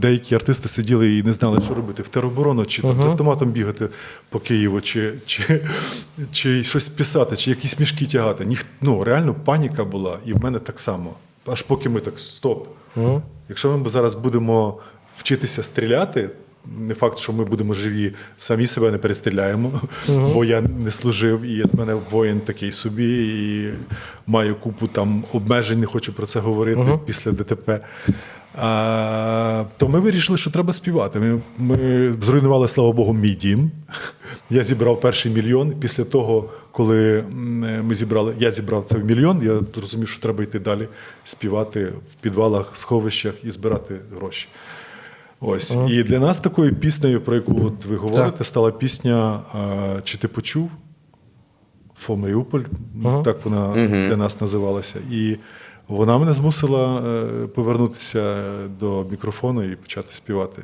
Деякі артисти сиділи і не знали, що робити в тероборону, чи там з автоматом бігати по Києву, чи, чи, чи щось писати, чи якісь мішки тягати. Ніх, ну, реально паніка була, і в мене так само. Аж поки ми так стоп. Якщо ми зараз будемо вчитися стріляти, не факт, що ми будемо живі, самі себе не перестріляємо, бо я не служив, і з мене воїн такий собі, і маю купу там обмежень, не хочу про це говорити після ДТП. А, то ми вирішили, що треба співати. Ми, ми зруйнували, слава Богу, мій дім. Я зібрав перший мільйон. Після того, коли ми зібрали, я зібрав цей мільйон, я зрозумів, що треба йти далі співати в підвалах, сховищах і збирати гроші. Ось. І для нас такою піснею, про яку от ви говорите, стала пісня Чи ти почув? Фо Маріуполь, так вона для нас називалася. І вона мене змусила е, повернутися до мікрофону і почати співати.